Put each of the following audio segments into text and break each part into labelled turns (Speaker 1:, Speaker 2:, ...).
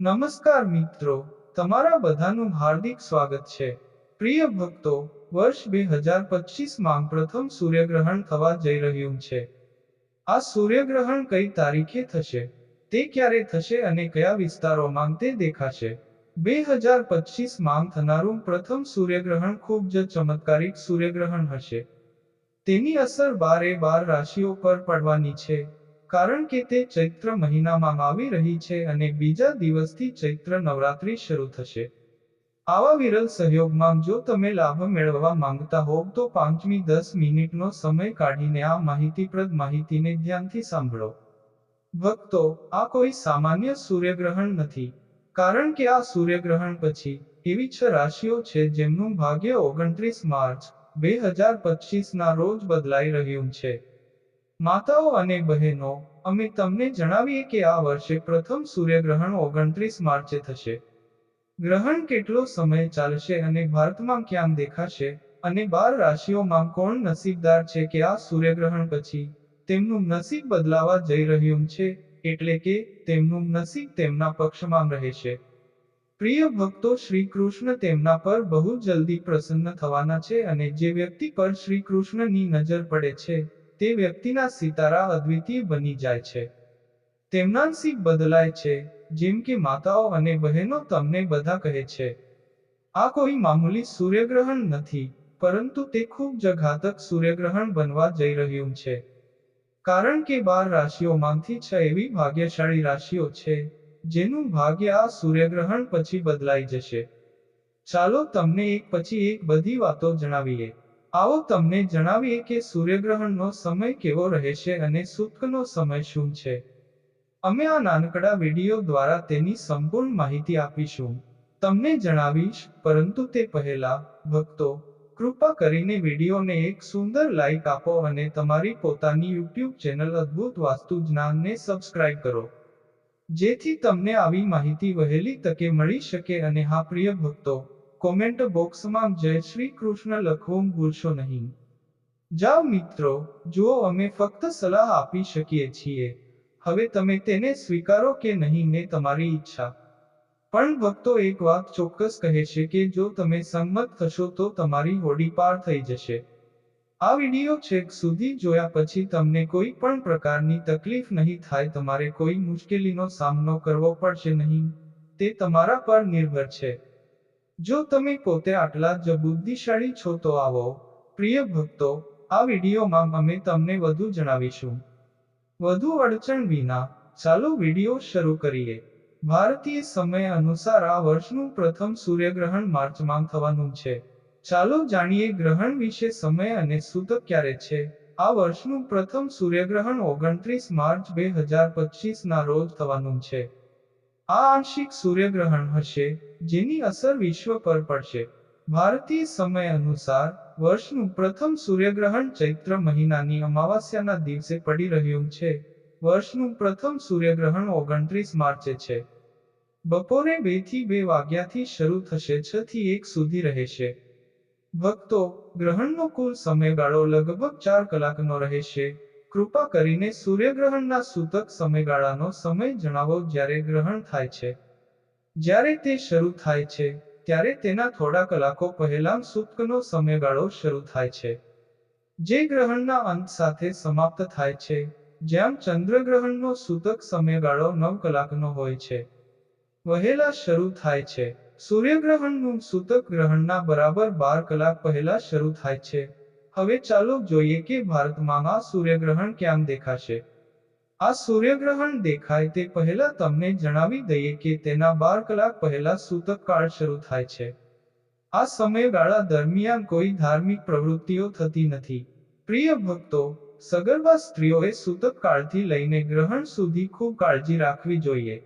Speaker 1: નમસ્કાર મિત્રો, તમારા બધાનું હાર્દિક સ્વાગત છે. પ્રિય ભક્તો, વર્ષ બે હજાર પચીસમાં પ્રથમ સૂર્યગ્રહણ થવા જઈ રહ્યું છે. આ સૂર્યગ્રહણ કઈ તારીખે થશે? તે ક્યારે થશે અને કયા વિસ્તારોમાં તે દેખાશે? બે હજાર પચીસમાં થનારું પ્રથમ સૂર્યગ્રહણ ખૂબ જ ચમત્કારિક સૂર્યગ્રહણ હશે. તેની અસર બારે બાર રાશિઓ પર પડવાની છે. કારણ કે તે ચૈત્ર મહિનામાં આવી રહી છે અને બીજા દિવસથી ચૈત્ર નવરાત્રિ શરૂ થશે. આવા વિરલ સહયોગમાં જો તમે લાભ મેળવવા માંગતા હોવ તો પાંચમી દસ મિનિટનો સમય કાઢીને આ માહિતીપ્રદ માહિતીને ધ્યાનથી સાંભળો. ભક્તો, આ કોઈ સામાન્ય સૂર્યગ્રહણ નથી. કારણ કે આ સૂર્યગ્રહણ પછી એવી છ રાશિઓ છે જેમનું ભાગ્ય ઓગણત્રીસ માર્ચ, બે હજાર પચીસના રોજ બદલાઈ રહ્યું છે. માતાઓ અને બહેનો, અમે તમને જણાવીએ કે આ વર્ષે પ્રથમ સૂર્યગ્રહણ ઓગણત્રીસ માર્ચે થશે. ગ્રહણ કેટલો સમય ચાલશે અને ભારતમાં ક્યાં દેખાશે, અને બાર રાશિઓમાં કોણ નસીબદાર છે કે આ સૂર્યગ્રહણ પછી તેમનું નસીબ બદલાવા જઈ રહ્યું છે, એટલે કે તેમનું નસીબ તેમના પક્ષમાં રહેશે. પ્રિય ભક્તો, શ્રી કૃષ્ણ તેમના પર બહુ જલ્દી પ્રસન્ન થવાના છે અને જે વ્યક્તિ પર શ્રી કૃષ્ણની નજર પડે છે તે વ્યક્તિના સિતારા અદ્વિતીય બની જાય છે. તેમના નસીબ બદલાય છે, જેમ કે માતાઓ અને બહેનો તમને બધા કહે છે. આ કોઈ મામૂલી સૂર્યગ્રહણ નથી, પરંતુ તે ખૂબ જ ઘાતક સૂર્યગ્રહણ બનવા જઈ રહ્યું છે. કારણ કે બાર રાશિઓમાંથી છ એવી ભાગ્યશાળી રાશિઓ છે, જેનું ભાગ્ય આ સૂર્યગ્રહણ પછી બદલાઈ જશે. ચાલો તમને એક પછી એક બધી વાતો જણાવીએ. આવો તમને જણાવીએ કે સૂર્યગ્રહણનો સમય કેવો રહેશે અને સૂતકનો સમય શું છે. અમે આ નાનકડા વીડિયો દ્વારા તેની સંપૂર્ણ માહિતી આપીશું. તમને જણાવીશ, પરંતુ તે પહેલા, ભક્તો, કૃપા કરીને વિડીયોને એક સુંદર લાઈક આપો અને તમારી પોતાની યુટ્યુબ ચેનલ અદ્ભુત વાસ્તુ જ્ઞાનને સબસ્ક્રાઇબ કરો. જેથી તમને આવી માહિતી વહેલી તકે મળી શકે અને હા, પ્રિય ભક્તો કોમેન્ટ બોક્સમાં જય શ્રી કૃષ્ણ લખવું ભૂલશો નહીં. જાઓ મિત્રો, જુઓ અમે ફક્ત સલાહ આપી શકીએ છીએ. હવે તમે તેને સ્વીકારો કે નહીં ને તમારી ઈચ્છા. પણ ભક્તો એક વાત ચોક્કસ કહે છે કે જો તમે સંમત થશો તો તમારી હોડી પાર થઈ જશે. આ વીડિયો છેક સુધી જોયા પછી તમને કોઈ પણ પ્રકારની તકલીફ નહીં થાય, તમારે કોઈ મુશ્કેલીનો સામનો કરવો પડશે નહીં. તે તમારા પર નિર્ભર છે. જો તમે પોતે આટલા જ બુદ્ધિશાળી છો તો આવો, પ્રિય ભક્તો, આ વિડીયોમાં અમે તમને વધુ જણાવીશું. વધુ અડચણ વિના, ચાલો વીડિયો શરૂ કરીએ. ભારતીય સમય અનુસાર આ વર્ષનું પ્રથમ સૂર્યગ્રહણ માર્ચમાં થવાનું છે. ચાલો જાણીએ ગ્રહણ વિશે સમય અને સૂતક ક્યારે છે. આ વર્ષનું પ્રથમ સૂર્યગ્રહણ ઓગણત્રીસ માર્ચ બે હજાર પચીસના રોજ થવાનું છે. આ આંશિક સૂર્યગ્રહણ હશે, જેની અસર વિશ્વ પર પડશે. ભારતીય સમય અનુસાર, વર્ષનું પ્રથમ સૂર્યગ્રહણ ચૈત્ર મહિનાની અમાવાસ્યાના દિવસે પડી રહ્યું છે. વર્ષનું પ્રથમ સૂર્યગ્રહણ ઓગણત્રીસ માર્ચે છે. બપોરે બેથી બે વાગ્યાથી શરૂ થશે, છ થી એક સુધી રહેશે. ભક્તો, ગ્રહણનો કુલ સમયગાળો લગભગ ચાર કલાકનો રહેશે. કૃપા કરીને સૂર્યગ્રહણના સૂતક સમયગાળાનો સમય જણાવો જ્યારે ગ્રહણ થાય છે. જ્યારે તે શરૂ થાય છે, ત્યારે તેના થોડા કલાકો પહેલા સૂતકનો સમયગાળો શરૂ થાય છે. જે ગ્રહણના અંત સાથે સમાપ્ત થાય છે, જ્યાં ચંદ્રગ્રહણનો સૂતક સમયગાળો નવ કલાકનો હોય છે. વહેલા શરૂ થાય છે. સૂર્યગ્રહણનું સૂતક ગ્રહણના બરાબર બાર કલાક પહેલા શરૂ થાય છે. હવે ચાલો જોઈએ કે ભારતમાં આ સૂર્યગ્રહણ ક્યાં દેખાશે. આ સૂર્યગ્રહણ દેખાય તે પહેલા તમને જણાવી દઈએ કે તેના બાર કલાક પહેલા સૂતક કાળ શરૂ થાય છે. આ સમયગાળા દરમિયાન કોઈ ધાર્મિક પ્રવૃત્તિઓ થતી નથી. પ્રિય ભક્તો, સગર્ભા સ્ત્રીઓએ સૂતક કાળથી લઈને ગ્રહણ સુધી ખૂબ કાળજી રાખવી જોઈએ.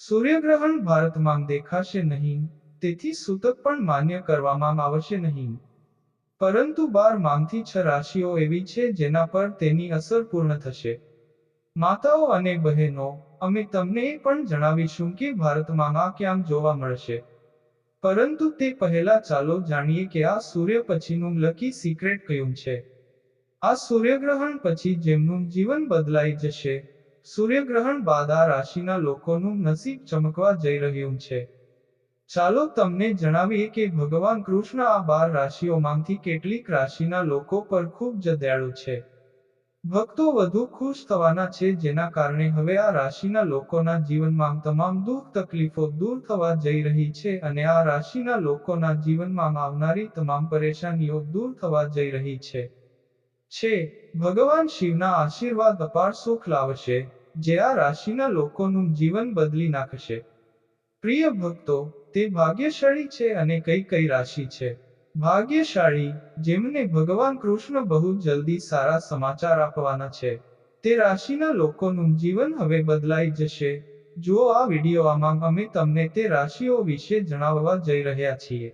Speaker 1: સૂર્યગ્રહણ ભારતમાં દેખાશે નહીં, તેથી સૂતક પણ માન્ય કરવામાં આવશે નહીં. પરંતુ બારમાંથી છ રાશિઓ એવી છે જેના પર તેની અસર પૂર્ણ થશે. માતાઓ અને બહેનો, અમે તમને એ પણ જણાવીશું કે ભારતમાં આ ક્યાં જોવા મળશે. પરંતુ તે પહેલા ચાલો જાણીએ કે આ સૂર્ય પછીનું લકી સિક્રેટ કયું છે. આ સૂર્યગ્રહણ પછી જેમનું જીવન બદલાઈ જશે, સૂર્યગ્રહણ બાદ આ રાશિના લોકોનું નસીબ ચમકવા જઈ રહ્યું છે. ચાલો તમને જણાવીએ કે ભગવાન કૃષ્ણ આ બાર રાશિઓમાંથી કેટલીક રાશિના લોકો પર ખૂબ જ છે. ભક્તો વધુ ખુશ થવાના છે જેના કારણે હવે આ રાશિના લોકોના જીવનમાં તમામ દુઃખ તકલીફો દૂર થવા જઈ રહી છે અને આ રાશિના લોકોના જીવનમાં આવનારી તમામ પરેશાનીઓ દૂર થવા જઈ રહી છે. છે, ભગવાન શિવના આશીર્વાદ અપાર સુખ લાવશે, જે આ રાશિના લોકોનું જીવન બદલી નાખશે. પ્રિય ભક્તો તે ભાગ્યશાળી છે અને કઈ કઈ રાશિ છે? ભાગ્યશાળી, જેમને ભગવાન કૃષ્ણ બહુ જલ્દી સારા સમાચાર આપવાના છે. તે રાશિના લોકોનું જીવન હવે બદલાઈ જશે. જો આ વિડીયોમાં અમે તમને તે રાશિઓ વિશે જણાવવા જઈ રહ્યા છીએ.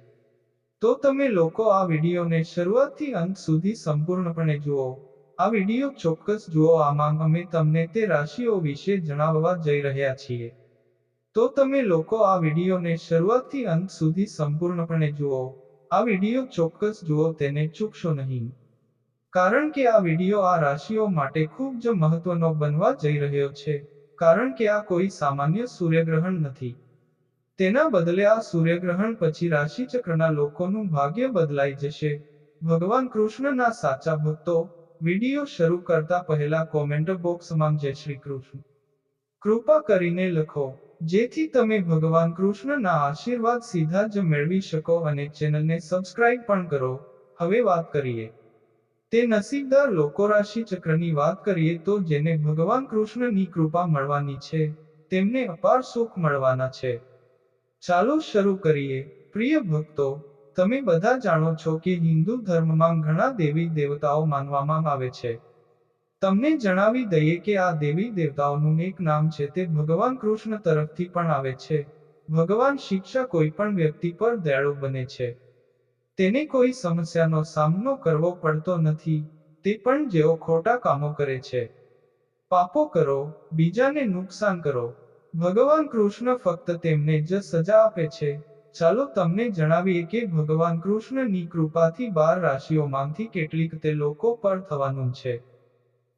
Speaker 1: તો તમે લોકો આ વિડીયોને શરૂઆતથી અંત સુધી સંપૂર્ણપણે જુઓ. આ વીડિયો ચોક્કસ જુઓ આમાં અમે તમને તે રાશિઓ વિશે જણાવવા જઈ રહ્યા છીએ. તો તમે લોકો આ વિડીયોને શરૂઆતથી અંત સુધી સંપૂર્ણપણે જુઓ. આ વીડિયો ચોક્કસ જુઓ, તેને ચૂકશો નહીં. કારણ કે આ વીડિયો આ રાશિઓ માટે ખૂબ જ મહત્વનો બનવા જઈ રહ્યો છે. કારણ કે આ કોઈ સામાન્ય સૂર્યગ્રહણ નથી. તેના બદલે આ સૂર્યગ્રહણ પછી રાશિચક્રના લોકોનું ભાગ્ય બદલાઈ જશે. ભગવાન કૃષ્ણના સાચા ભક્તો, વીડિયો શરૂ કરતા પહેલા કોમેન્ટ બોક્સમાં જય શ્રી કૃષ્ણ. કૃપા કરીને લખો. જેથી તમે ભગવાન કૃષ્ણના આશીર્વાદ સીધા જ મેળવી શકો અને ચેનલને સબસ્ક્રાઇબ પણ કરો. હવે વાત કરીએ. તે નસીબદાર લોકો રાશિ ચક્રની વાત કરીએ તો જેને ભગવાન કૃષ્ણની કૃપા મળવાની છે, તેમને અપાર સુખ મળવાના છે. ચાલો શરૂ કરીએ. પ્રિય ભક્તો, તમે બધા જાણો છો કે હિન્દુ ધર્મમાં ઘણા દેવી દેવતાઓ માનવામાં આવે છે. તમને જણાવી દઈએ કે આ દેવી દેવતાઓનું એક નામ છે તે ભગવાન કૃષ્ણ તરફથી પણ આવે છે. ભગવાન શિક્ષા કોઈ પણ વ્યક્તિ પર દયાળુ બને છે. તેને કોઈ સમસ્યાનો સામનો કરવો પડતો નથી, તે પણ જેઓ ખોટા કામો કરે છે. પાપો કરો, બીજાને નુકસાન કરો. ભગવાન કૃષ્ણ ફક્ત તેમને જ સજા આપે છે. ચાલો તમને જણાવીએ કે ભગવાન કૃષ્ણની કૃપાથી બાર રાશિઓમાંથી કેટલીક તે લોકો પર થવાનું છે.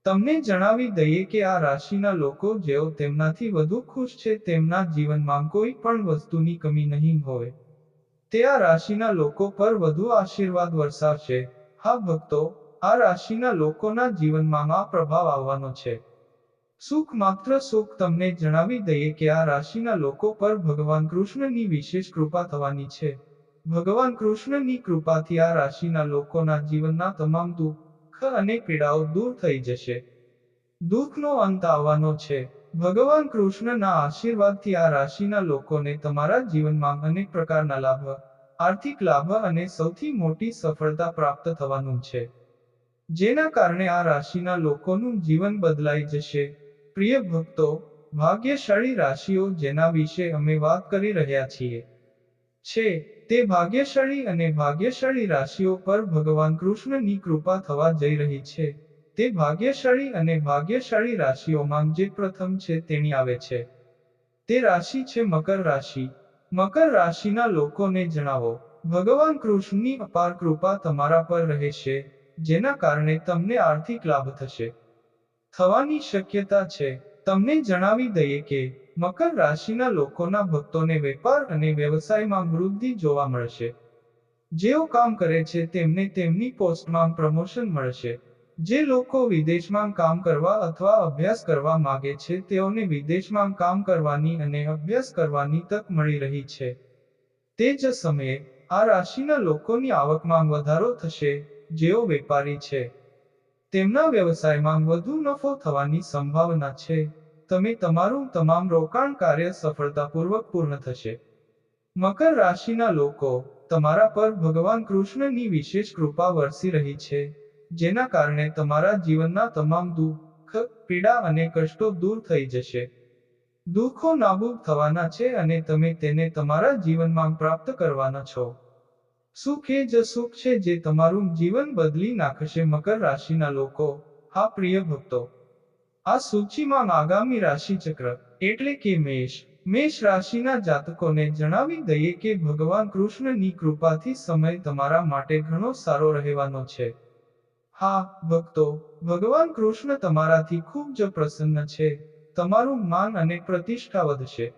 Speaker 1: તમને જણાવી દઈએ કે આ રાશિના લોકો જેઓ તેમનાથી વધુ ખુશ છે, તેમના જીવનમાં કોઈ પણ વસ્તુની કમી નહીં હોય. તે આ રાશિના લોકો પર વધુ આશીર્વાદ વરસાવશે. હા, ભક્તો, આ રાશિના લોકોના જીવનમાં આ પ્રભાવ આવવાનો છે. સુખ માત્ર સુખ તમને જણાવી દઈએ કે આ રાશિના લોકો પર ભગવાન કૃષ્ણની વિશેષ કૃપા થવાની છે. ભગવાન કૃષ્ણની કૃપાથી આ રાશિના લોકોના જીવનના તમામ દુઃખ અને પીડાઓ દૂર થઈ જશે. દુઃખનો અંત આવવાનો છે. ભગવાન કૃષ્ણના આશીર્વાદથી આ રાશિના લોકોને તમારા જીવનમાં અનેક પ્રકારના લાભ, આર્થિક લાભ અને સૌથી મોટી સફળતા પ્રાપ્ત થવાનું છે. જેના કારણે આ રાશિના લોકોનું જીવન બદલાઈ જશે. પ્રિય ભક્તો, ભાગ્યશાળી રાશિઓ જેના વિશે અમે વાત કરી રહ્યા છીએ. છે. તે ભાગ્યશાળી અને ભાગ્યશાળી રાશિઓ પર ભગવાન કૃષ્ણની કૃપા થવા જઈ રહી છે. તે ભાગ્યશાળી અને ભાગ્યશાળી રાશિઓમાં જે પ્રથમ છે તેની આવે છે. તે રાશિ છે મકર રાશિ. મકર રાશિના લોકોને જણાવો, ભગવાન કૃષ્ણની અપાર કૃપા તમારા પર રહેશે જેના કારણે તમને આર્થિક લાભ થશે. થવાની શક્યતા છે. તમને જણાવી દઈએ કે મકર રાશિના લોકોના ભક્તોને વેપાર અને વ્યવસાયમાં વૃદ્ધિ જોવા મળશે. જેઓ કામ કરે છે, તેમને તેમની પોસ્ટમાં પ્રમોશન મળશે. જે લોકો વિદેશમાં કામ કરવા અથવા અભ્યાસ કરવા માગે છે, તેઓને વિદેશમાં કામ કરવાની અને અભ્યાસ કરવાની તક મળી રહી છે. તે જ સમયે, આ રાશિના લોકોની આવકમાં વધારો થશે, જેઓ વેપારી છે. તેમના વ્યવસાયમાં વધુ નફો થવાની સંભાવના છે. તમે તમારું તમામ રોકાણ કાર્ય સફળતાપૂર્વક પૂર્ણ થશે. મકર રાશિના લોકો, તમારા પર ભગવાન કૃષ્ણની વિશેષ કૃપા વરસી રહી છે, જેના કારણે તમારા જીવનના તમામ દુઃખ, પીડા અને કષ્ટો દૂર થઈ જશે. દુઃખો નાબૂદ થવાના છે અને તમે તેને તમારા જીવનમાં પ્રાપ્ત કરવાના છો. સુખ એ જ સુખ છે જે તમારું જીવન બદલી નાખશે મકર રાશિના લોકો. હા, પ્રિય ભક્તો આ સૂચિમાં આગામી રાશિ ચક્ર એટલે કે મેષ. મેષ રાશિના જાતકોને જણાવી દઈએ કે ભગવાન કૃષ્ણની કૃપાથી સમય તમારા માટે ઘણો સારો રહેવાનો છે. હા, ભક્તો, ભગવાન કૃષ્ણ તમારાથી ખૂબ જ પ્રસન્ન છે. તમારું માન અને પ્રતિષ્ઠા વધશે.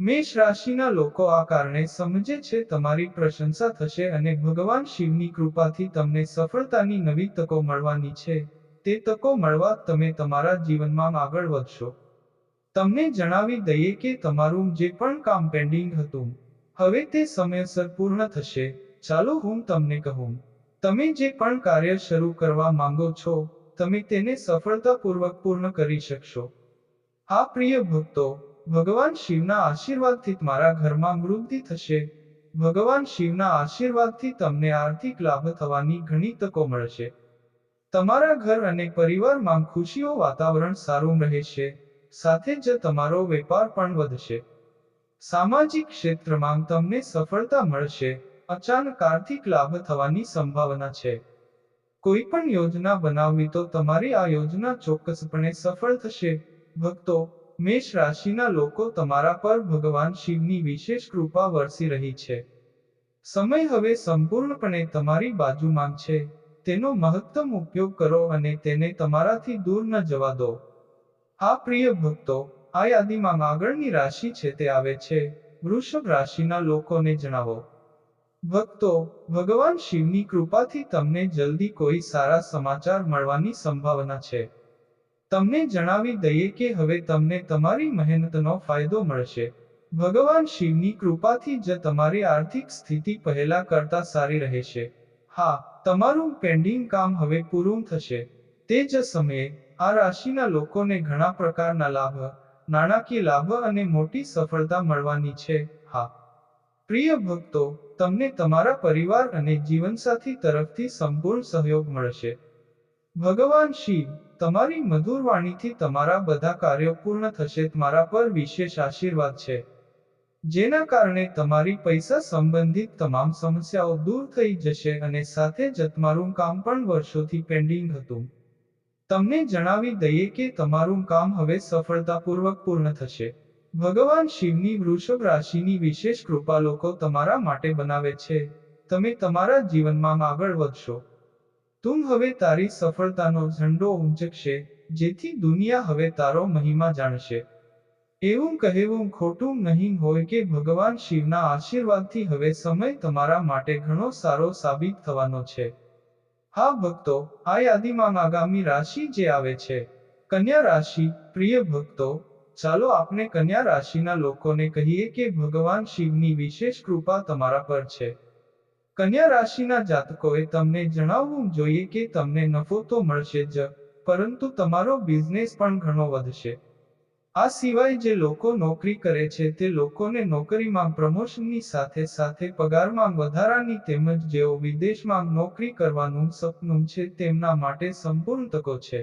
Speaker 1: મેષ રાશિના લોકો આ કારણે સમજે છે તમારી પ્રશંસા થશે અને ભગવાન શિવની કૃપાથી તમને સફળતાની નવી તકો મળવાની છે. તે તકો મળવા તમે તમારા જીવનમાં આગળ વધશો. તમને જણાવી દઈએ કે તમારું જે પણ કામ પેન્ડિંગ હતું, હવે તે સમયસર પૂર્ણ થશે. ચાલો હું તમને કહું. તમે જે પણ કાર્ય શરૂ કરવા માંગો છો, તમે તેને સફળતાપૂર્વક પૂર્ણ કરી શકશો. આ પ્રિય ભક્તો, ભગવાન શિવના આશીર્વાદથી તમારા ઘરમાં વૃદ્ધિ થશે. ભગવાન શિવના આશીર્વાદથી તમને આર્થિક લાભ થવાની ઘણી તકો મળશે. તમારા ઘર અને પરિવારમાં ખુશીઓ વાતાવરણ સારું રહેશે, સાથે જ તમારો વેપાર પણ વધશે. સામાજિક ક્ષેત્રમાં તમને સફળતા મળશે, અચાનક આર્થિક લાભ થવાની સંભાવના છે. કોઈ પણ યોજના બનાવવી તો તમારી આ યોજના ચોક્કસપણે સફળ થશે. ભક્તો, મેષ રાશિના લોકો તમારા પર ભગવાન શિવની વિશેષ કૃપા વરસી રહી છે. સમય હવે સંપૂર્ણપણે તમારી બાજુમાં છે. તેનો મહત્તમ ઉપયોગ કરો અને તેને તમારાથી દૂર ન જવા દો. આ પ્રિય ભક્તો, આ યાદીમાં આગળની રાશિ છે તે આવે છે. વૃષભ રાશિના લોકોને જણાવો. ભક્તો, ભગવાન શિવની કૃપાથી તમને જલ્દી કોઈ સારા સમાચાર મળવાની સંભાવના છે. તમને જણાવી દઈએ કે હવે તમને તમારી મહેનતનો ફાયદો મળશે. ભગવાન શિવની કૃપાથી જ તમારી આર્થિક સ્થિતિ પહેલા કરતા સારી રહેશે. હા તમારું પેન્ડિંગ કામ હવે પૂરું થશે. તે જ સમયે, આ રાશિના લોકોને ઘણા પ્રકારના લાભ, નાણાકીય લાભ અને મોટી સફળતા મળવાની છે. હા. પ્રિય ભક્તો, તમને તમારા પરિવાર અને જીવનસાથી તરફથી સંપૂર્ણ સહયોગ મળશે. ભગવાન શિવ, તમારી મધુર વાણીથી તમારા બધા કાર્યો પૂર્ણ થશે. તમારા પર વિશેષ આશીર્વાદ છે. જેના કારણે તમારી પૈસા સંબંધિત તમામ સમસ્યાઓ દૂર થઈ જશે અને સાથે જ તમારું કામ પણ વર્ષોથી પેન્ડિંગ હતું. તમને જણાવી દઈએ કે તમારું કામ હવે સફળતાપૂર્વક પૂર્ણ થશે. ભગવાન શિવની વૃષભ રાશિની વિશેષ કૃપા લોકો તમારા માટે બનાવે છે. તમે તમારા જીવનમાં આગળ વધશો. તું હવે તારી સફળતાનો ઝંડો ઊંચકશે, જેથી દુનિયા હવે તારો મહિમા જાણશે. એવું કહેવું ખોટું નહીં હોય કે ભગવાન શિવના આશીર્વાદથી હવે સમય તમારા માટે ઘણો સારો સાબિત થવાનો છે. હા ભક્તો, આ યાદીમાં આગામી રાશિ જે આવે છે, કન્યા રાશિ, પ્રિય ભક્તો, ચાલો આપણે કન્યા રાશિના લોકોને કહીએ કે ભગવાન શિવની વિશેષ કૃપા તમારા પર છે. કન્યા રાશિના જાતકોએ તમને જણાવવું જોઈએ કે તમને નફો તો મળશે જ, પરંતુ તમારો બિઝનેસ પણ ઘણો વધશે. આ સિવાય જે લોકો નોકરી કરે છે તે લોકોને નોકરીમાં પ્રમોશનની સાથે સાથે પગારમાં વધારાની તેમજ જેઓ વિદેશમાં નોકરી કરવાનું સપનું છે તેમના માટે સંપૂર્ણ તકો છે.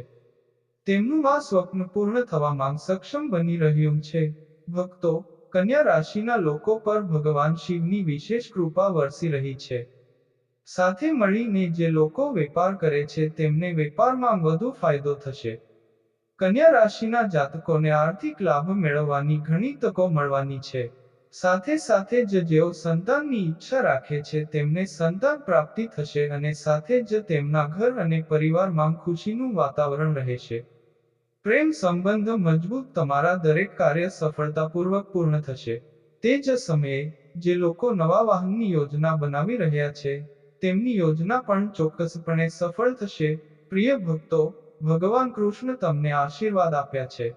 Speaker 1: તેમનું આ સ્વપ્ન પૂર્ણ થવામાં સક્ષમ બની રહ્યું છે. ભક્તો, કન્યા રાશિના લોકો પર ભગવાન શિવની વિશેષ કૃપા વરસી રહી છે. સાથે મળીને જે લોકો વેપાર કરે છે તેમને વેપારમાં વધુ ફાયદો થશે. કન્યા રાશિના જાતકોને આર્થિક લાભ મેળવવાની ઘણી તકો મળવાની છે. સાથે સાથે જ જેઓ સંતાનની ઈચ્છા રાખે છે, તેમને સંતાન પ્રાપ્તિ થશે અને સાથે જ તેમના ઘર અને પરિવારમાં ખુશીનું વાતાવરણ રહેશે પ્રેમ સંબંધ મજબૂત તમારા દરેક કાર્ય સફળતાપૂર્વક પૂર્ણ થશે. તે જ સમયે, જે લોકો નવા વાહનની યોજના બનાવી રહ્યા છે, તેમની યોજના પણ ચોક્કસપણે સફળ થશે. પ્રિય ભક્તો ભગવાન કૃષ્ણ તમને આશીર્વાદ આપ્યા છે.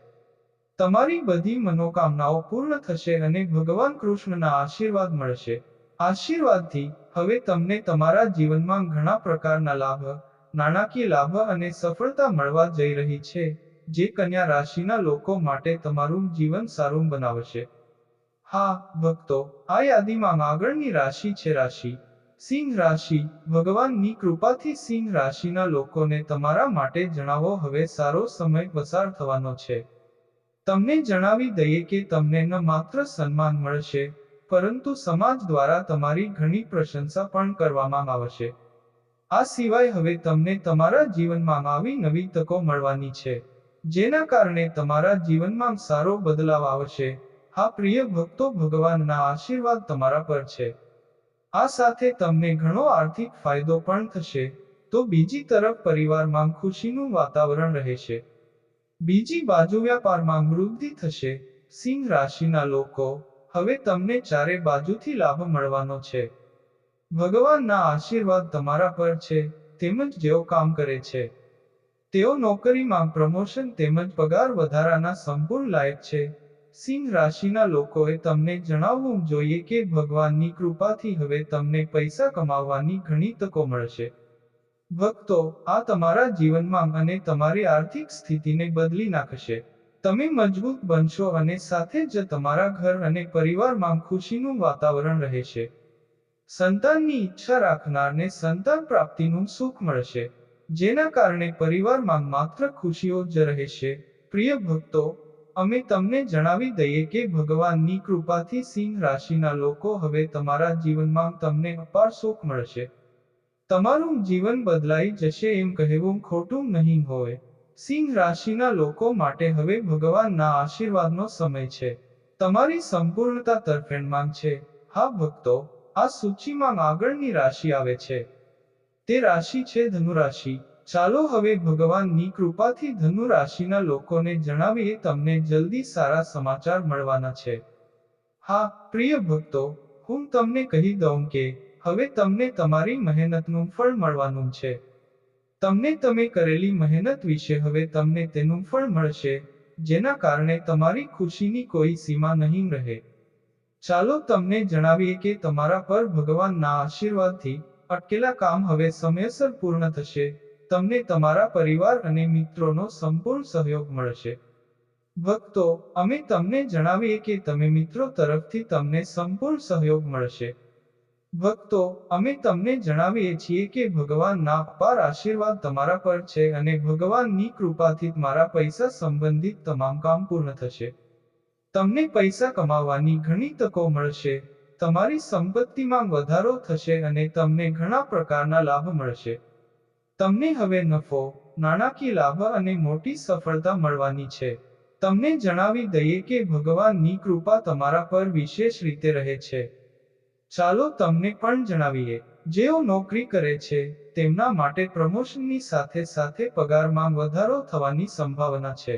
Speaker 1: તમારી બધી મનોકામનાઓ પૂર્ણ થશે અને ભગવાન કૃષ્ણના આશીર્વાદ મળશે. આશીર્વાદથી હવે તમને તમારા જીવનમાં ઘણા પ્રકારના લાભ, નાણાકીય લાભ અને સફળતા મળવા જઈ રહી છે, જે કન્યા રાશિના લોકો માટે તમારું જીવન સારું બનાવશે. હા, ભક્તો, આ યાદીમાં આગળની રાશિ છે રાશિ. સિંહ રાશિ. ભગવાનની કૃપાથી સિંહ રાશિના લોકોને તમારા માટે જણાવો, હવે સારો સમય પસાર થવાનો છે. તમને જણાવી દઈએ કે તમને ન માત્ર સન્માન મળશે, પરંતુ સમાજ દ્વારા તમારી ઘણી પ્રશંસા પણ કરવામાં આવશે. આ સિવાય હવે તમને તમારા જીવનમાં આવી નવી તકો મળવાની છે, જેના કારણે તમારા જીવનમાં સારો બદલાવ આવશે. હા, પ્રિય ભક્તો, ભગવાનના આશીર્વાદ તમારા પર છે. આ સાથે તમને ઘણો આર્થિક ફાયદો પણ થશે. તો બીજી તરફ પરિવારમાં ખુશીનું વાતાવરણ રહેશે. બીજી બાજુ વ્યાપારમાં વૃદ્ધિ થશે. સિંહ રાશિના લોકો, હવે તમને ચારે બાજુથી લાભ મળવાનો છે. ભગવાનના આશીર્વાદ તમારા પર છે, તેમજ જેઓ કામ કરે છે. તેઓ નોકરીમાં પ્રમોશન તેમજ પગાર વધારાના સંપૂર્ણ લાયક છે. સિંહ રાશિના લોકોએ તમને જણાવવું જોઈએ કે ભગવાનની કૃપાથી હવે તમને પૈસા કમાવવાની ઘણી તકો મળશે. ભક્તો, આ તમારા જીવનમાં અને તમારી આર્થિક સ્થિતિને બદલી નાખશે. તમે મજબૂત બનશો અને સાથે જ તમારા ઘર અને પરિવારમાં ખુશીનું વાતાવરણ રહેશે. સંતાનની ઈચ્છા રાખનારને સંતાન પ્રાપ્તિનું સુખ મળશે. જેના કારણે પરિવારમાં માત્ર ખુશીઓ જ રહેશે. પ્રિય ભક્તો અમે તમને જણાવી દઈએ કે ભગવાનની કૃપાથી સિંહ રાશિના લોકો હવે તમારા જીવનમાં તમને અપાર સુખ મળશે. તમારું જીવન બદલાઈ જશે એમ કહેવું ખોટું નહીં હોય. સિંહ રાશિના લોકો માટે હવે ભગવાનના આશીર્વાદનો સમય છે. તમારી સંપૂર્ણતા તરફેણમાં છે. હા, ભક્તો, આ સૂચિમાં આગળની રાશિ આવે છે. તે રાશિ છે ધનુ રાશિ ચાલો હવે ભગવાનની કૃપાથી ધનુ રાશિના લોકોને જણાવીએ તમને જલ્દી સારા સમાચાર મળવાના છે. હા, પ્રિય ભક્તો, હું તમને કહી દઉં કે, હવે તમને તમારી મહેનતનું ફળ મળવાનું છે. તમને તમે કરેલી મહેનત વિશે હવે તમને તેનું ફળ મળશે, જેના કારણે તમારી ખુશીની કોઈ સીમા નહીં રહે. ચાલો તમને જણાવીએ કે તમારા પર ભગવાનના આશીર્વાદથી અટકેલા કામ હવે સમયસર પૂર્ણ થશે તમને તમારા પરિવાર અને મિત્રોનો સંપૂર્ણ સહયોગ મળશે. ભક્તો, અમે તમને જણાવીએ કે તમે મિત્રો તરફથી તમને સંપૂર્ણ સહયોગ મળશે. ભક્તો, અમે તમને જણાવીએ છીએ કે ભગવાનના અપાર આશીર્વાદ તમારા પર છે અને ભગવાનની કૃપાથી તમારા પૈસા સંબંધિત તમામ કામ પૂર્ણ થશે. તમને પૈસા કમાવાની ઘણી તકો મળશે, તમારી સંપત્તિમાં વધારો થશે અને તમને ઘણા પ્રકારના લાભ મળશે. તમને હવે નફો, નાણાકીય લાભ અને મોટી સફળતા મળવાની છે. તમને જણાવી દઈએ કે ભગવાનની કૃપા તમારા પર વિશેષ રીતે રહે છે. ચાલો તમને પણ જણાવીએ, જેઓ નોકરી કરે છે, તેમના માટે પ્રમોશનની સાથે સાથે પગારમાં વધારો થવાની સંભાવના છે.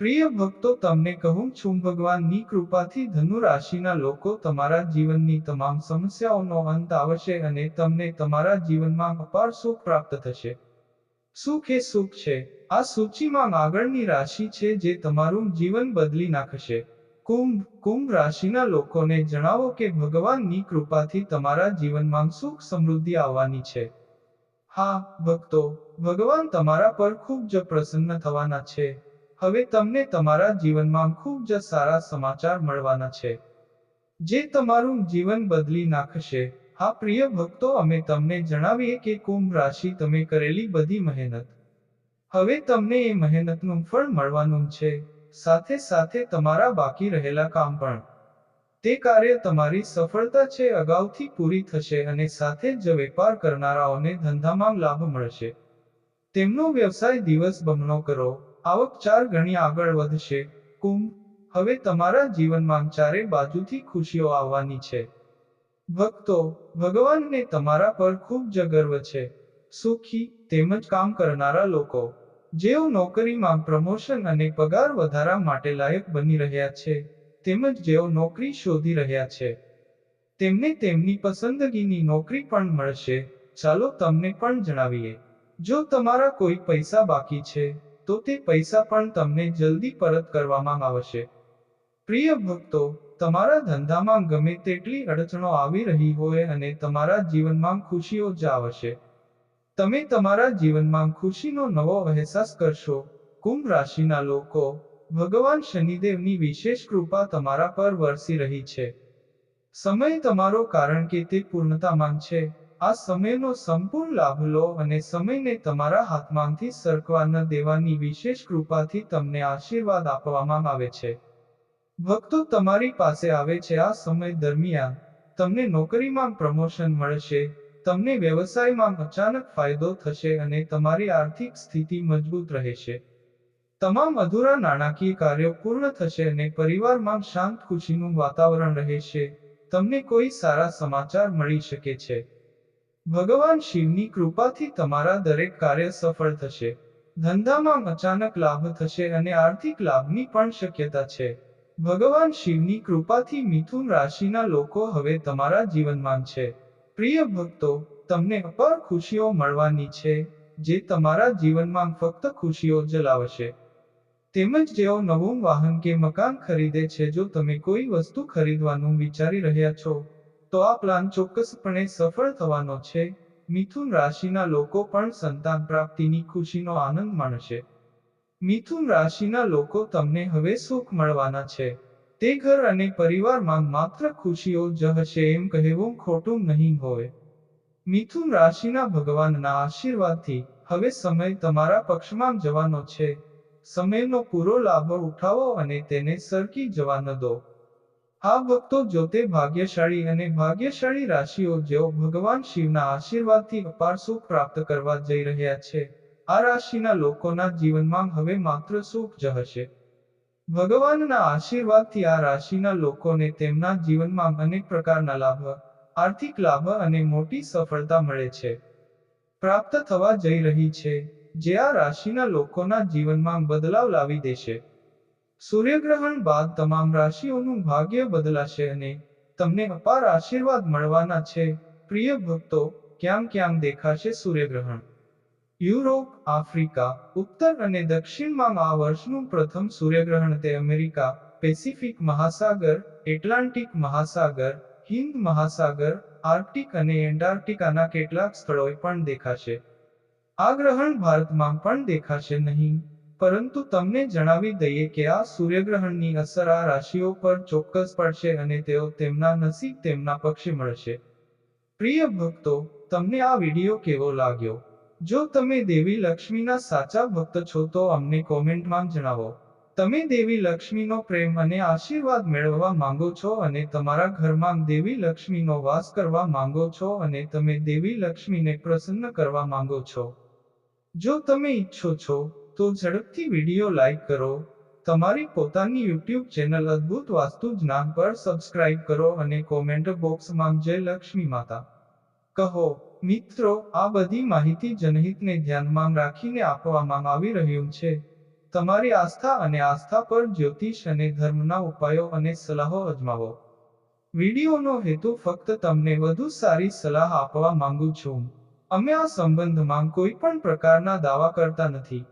Speaker 1: પ્રિય ભક્તો, તમને કહું છું, ભગવાનની કૃપાથી ધનુ રાશિના લોકો તમારા જીવનની તમામ સમસ્યાઓનો અંત આવશે અને તમને તમારા જીવનમાં અપાર સુખ પ્રાપ્ત થશે. સુખ એ સુખ છે. આ સૂચિમાં આગળની રાશિ છે જે તમારું જીવન બદલી નાખશે. કુંભ કુંભ રાશિના લોકોને જણાવો કે ભગવાનની કૃપાથી તમારા જીવનમાં સુખ સમૃદ્ધિ આવવાની છે. હા, ભક્તો, ભગવાન તમારા પર ખૂબ જ પ્રસન્ન થવાના છે. હવે તમને તમારા જીવનમાં ખૂબ જ સારા સમાચાર મળવાના છે. જે તમારું જીવન બદલી નાખશે. હા, પ્રિય ભક્તો, અમે તમને જણાવીએ કે કુંભ રાશિ તમે કરેલી બધી મહેનત. હવે તમને એ મહેનતનું ફળ મળવાનું છે. સાથે સાથે તમારા બાકી રહેલા કામ પણ. તે કાર્ય તમારી સફળતા છે, અગાઉથી પૂરી થશે અને સાથે જ વેપાર કરનારાઓને ધંધામાં લાભ મળશે. તેમનો વ્યવસાય દિવસ બમણો કરો. આવક ચાર ગણી આગળ વધશે. કુંભ, હવે તમારા જીવનમાં ચારે બાજુથી ખુશીઓ આવવાની છે. ભક્તો, ભગવાનને તમારા પર ખૂબ જ ગર્વ છે. સુખી, તેમજ કામ કરનારા લોકો, જેઓ નોકરીમાં પ્રમોશન અને પગાર વધારા માટે લાયક બની રહ્યા છે, તેમજ જેઓ નોકરી શોધી રહ્યા છે. તેમને તેમની પસંદગીની નોકરી પણ મળશે. ચાલો તમને પણ જણાવીએ. જો તમારા કોઈ પૈસા બાકી છે તો તે પૈસા પણ તમને જલ્દી પરત કરવામાં આવશે. પ્રિય ભક્તો, તમારા ધંધામાં ગમે તેટલી અડચણો આવી રહી હોય અને તમારા જીવનમાં ખુશીઓ જ આવશે. તમે તમારા જીવનમાં ખુશીનો નવો અહેસાસ કરશો. કુંભ રાશિના લોકો, ભગવાન શનિદેવની વિશેષ કૃપા તમારા પર વરસી રહી છે. સમય તમારો કારણ કે તે પૂર્ણતામાં છે. આ સમયનો સંપૂર્ણ લાભ લો અને સમયને તમારા હાથમાંથી સરકવા ન દેવાની વિશેષ કૃપાથી તમને આશીર્વાદ આપવામાં આવે છે. ભક્તો તમારી પાસે આવે છે આ સમય દરમિયાન. તમને નોકરીમાં પ્રમોશન મળશે, તમને વ્યવસાયમાં અચાનક ફાયદો થશે અને તમારી આર્થિક સ્થિતિ મજબૂત રહેશે. તમામ અધૂરા નાણાકીય કાર્યો પૂર્ણ થશે અને પરિવારમાં શાંત ખુશીનું વાતાવરણ રહેશે. તમને કોઈ સારા સમાચાર મળી શકે છે. ભગવાન શિવની કૃપાથી તમારા દરેક કાર્ય સફળ થશે. ધંધામાં અચાનક લાભ થશે અને આર્થિક લાભની પણ શક્યતા છે. ભગવાન શિવની કૃપાથી મિથુન રાશિના લોકો હવે તમારા જીવનમાં છે. પ્રિય ભક્તો, તમને અપાર ખુશીઓ મળવાની છે, જે તમારા જીવનમાં ફક્ત ખુશીઓ જ લાવશે તેમજ જેઓ નવું વાહન કે મકાન ખરીદે છે, જો તમે કોઈ વસ્તુ ખરીદવાનું વિચારી રહ્યા છો તો આ પ્લાન ચોક્કસપણે સફળ થવાનો છે. મિથુન રાશિના લોકો પણ સંતાન પ્રાપ્તિની ખુશીનો આનંદ માણશે. મિથુન રાશિના લોકો તમને હવે સુખ મળવાના છે. તે ઘર અને પરિવારમાં માત્ર ખુશીઓ જ હશે એમ કહેવું ખોટું નહીં હોય. મિથુન રાશિના ભગવાનના આશીર્વાદથી હવે સમય તમારા પક્ષમાં જવાનો છે. સમયનો પૂરો લાભ ઉઠાવો અને તેને સરકી જવા ન દો. આ ભક્તો જોતે ભાગ્યશાળી અને ભાગ્યશાળી રાશિઓ જેઓ ભગવાન શિવના આશીર્વાદથી અપાર સુખ પ્રાપ્ત કરવા જઈ રહ્યા છે, આ રાશિના લોકોના જીવનમાં હવે માત્ર સુખ જ હશે. ભગવાનના આશીર્વાદથી આ રાશિના લોકોને તેમના જીવનમાં અનેક પ્રકારના લાભ, આર્થિક લાભ અને મોટી સફળતા મળે છે. પ્રાપ્ત થવા જઈ રહી છે, જે આ રાશિના લોકોના જીવનમાં બદલાવ લાવી દેશે. સૂર્યગ્રહણ બાદ તમામ રાશિઓનું ભાગ્ય બદલાશે અને તમને અપાર આશીર્વાદ મળવાના છે. પ્રિય ભક્તો ક્યાં ક્યાં દેખાશે સૂર્યગ્રહણ. યુરોપ, આફ્રિકા, ઉત્તર અને દક્ષિણમાં આ વર્ષનું પ્રથમ સૂર્યગ્રહણ તે અમેરિકા, પેસિફિક મહાસાગર, એટલાન્ટિક મહાસાગર હિન્દ મહાસાગર, આર્કટિક અને એન્ટાર્કટિકાના કેટલાક સ્થળોએ પણ દેખાશે. આ ગ્રહણ ભારતમાં પણ દેખાશે નહીં. પરંતુ તમને જણાવી દઈએ કે આ સૂર્યગ્રહણની અસર આ રાશિઓ પર ચોક્કસ પડશે અને તેઓ તેમના નસીબ તેમના પક્ષે મળશે. પ્રિય ભક્તો, તમને આ વીડિયો કેવો લાગ્યો? જો તમે દેવી લક્ષ્મીના સાચા ભક્ત છો તો અમને કોમેન્ટમાં જણાવો. તમે દેવી લક્ષ્મીનો પ્રેમ અને આશીર્વાદ મેળવવા માંગો છો અને તમારા ઘરમાં દેવી લક્ષ્મીનો વાસ કરવા માંગો છો અને તમે દેવી લક્ષ્મીને પ્રસન્ન કરવા માંગો છો. જો તમે ઈચ્છો છો તો ઝડપથી વીડિયો લાઈક કરો. તમારી પોતાની યુટ્યુબ ચેનલ અદ્ભુત વાસ્તુ જ્ઞાન પર સબસ્ક્રાઇબ કરો અને કોમેન્ટ બોક્સમાં જય લક્ષ્મી માતા. કહો, મિત્રો, આ બધી માહિતી જનહિતને ધ્યાનમાં રાખીને આપવામાં આવી રહ્યું છે. તમારી આસ્થા અને આસ્થા પર જ્યોતિષ અને ધર્મના ઉપાયો અને સલાહો અજમાવો. વિડીયોનો હેતુ ફક્ત તમને વધુ સારી સલાહ આપવા માંગુ છું. અમે આ સંબંધમાં કોઈ પણ પ્રકારના દાવા કરતા નથી.